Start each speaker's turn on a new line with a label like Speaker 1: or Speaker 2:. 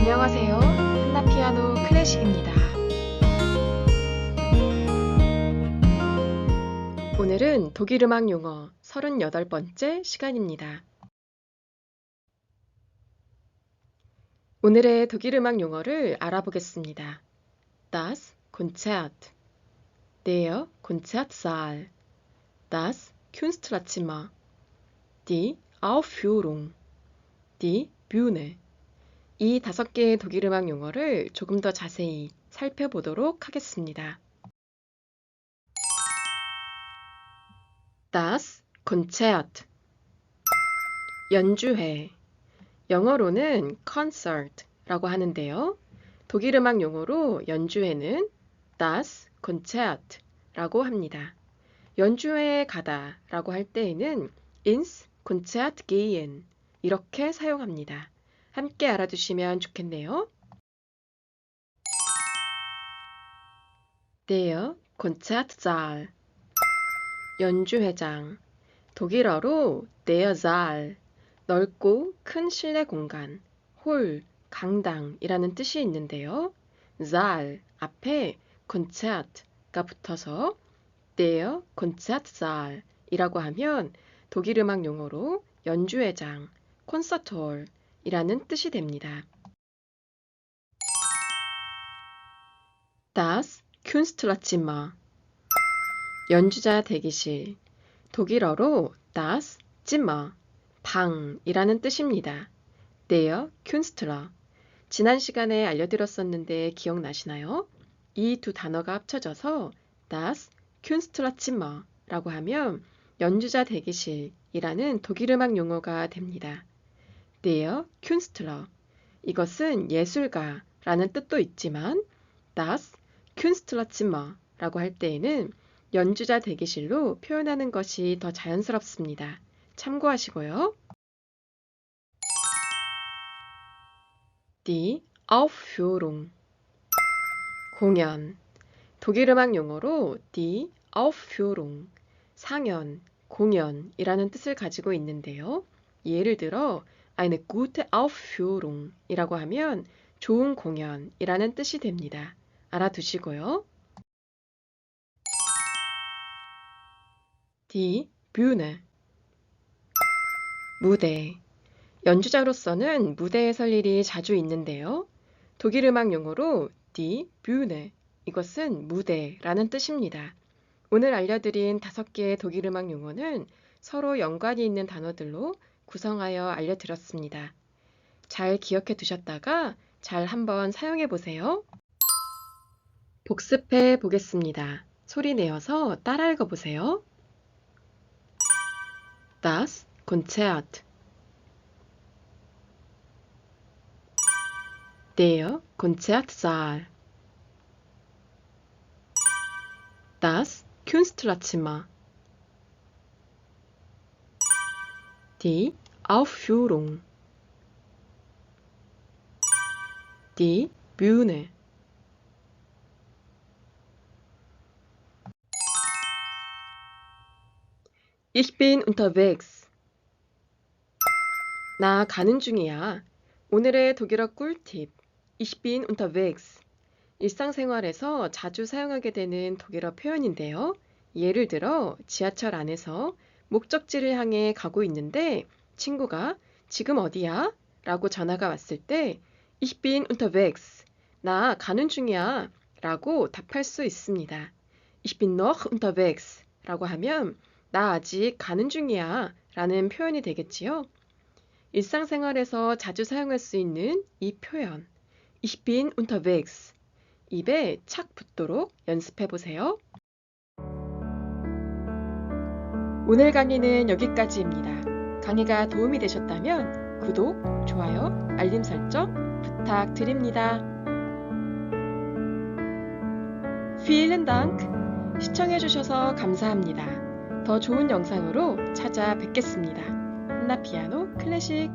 Speaker 1: 안녕하세요. 한나 피아노 클래식입니다. 오늘은 독일 음악 용어 38번째 시간입니다. 오늘의 독일 음악 용어를 알아보겠습니다. Das Konzert, der Konzertsaal, das Künstlerzimmer, die Aufführung, die Bühne. 이 다섯 개의 독일 음악 용어를 조금 더 자세히 살펴보도록 하겠습니다. Das Konzert 연주회 영어로는 concert라고 하는데요. 독일 음악 용어로 연주회는 das Konzert라고 합니다. 연주회에 가다라고 할 때에는 ins Konzert gehen 이렇게 사용합니다. 함께 알아두시면 좋겠네요. Der Konzertsaal 연주회장. 독일어로 Saal 넓고 큰 실내 공간. 홀, 강당이라는 뜻이 있는데요. Saal 앞에 Konzert가 붙어서 der Konzertsaal 이라고 하면 독일 음악 용어로 연주회장, 콘서트홀 이라는 뜻이 됩니다. Das Künstlerzimmer 연주자 대기실 독일어로 das Zimmer 방이라는 뜻입니다. Der Künstler 지난 시간에 알려드렸었는데 기억나시나요? 이 두 단어가 합쳐져서 das Künstlerzimmer라고 하면 연주자 대기실이라는 독일 음악 용어가 됩니다. Der Künstler. 이것은 예술가라는 뜻도 있지만 das Künstlerzimmer라고 할 때에는 연주자 대기실로 표현하는 것이 더 자연스럽습니다. 참고하시고요. Die Aufführung 공연 독일 음악 용어로 die Aufführung 상연, 공연이라는 뜻을 가지고 있는데요. 예를 들어 eine gute Aufführung 이라고 하면 좋은 공연이라는 뜻이 됩니다. 알아두시고요. Die Bühne 무대 연주자로서는 무대에 설 일이 자주 있는데요. 독일 음악 용어로 die Bühne 이것은 무대라는 뜻입니다. 오늘 알려드린 다섯 개의 독일 음악 용어는 서로 연관이 있는 단어들로 구성하여 알려드렸습니다. 잘 기억해 두셨다가 잘 한번 사용해 보세요. 복습해 보겠습니다. 소리 내어서 따라 읽어 보세요. Das Konzert Der Konzertsaal Das Künstlerzimmer Die Aufführung Die Bühne Ich bin unterwegs. 나 가는 중이야. 오늘의 독일어 꿀팁. Ich bin unterwegs. 일상생활에서 자주 사용하게 되는 독일어 표현인데요. 예를 들어 지하철 안에서 목적지를 향해 가고 있는데 친구가 지금 어디야? 라고 전화가 왔을 때 Ich bin unterwegs. 나 가는 중이야. 라고 답할 수 있습니다. Ich bin noch unterwegs. 라고 하면 나 아직 가는 중이야. 라는 표현이 되겠지요. 일상생활에서 자주 사용할 수 있는 이 표현. Ich bin unterwegs. 입에 착 붙도록 연습해 보세요. 오늘 강의는 여기까지입니다. 강의가 도움이 되셨다면 구독, 좋아요, 알림 설정 부탁드립니다. Vielen Dank! 시청해주셔서 감사합니다. 더 좋은 영상으로 찾아뵙겠습니다. 한나 피아노 클래식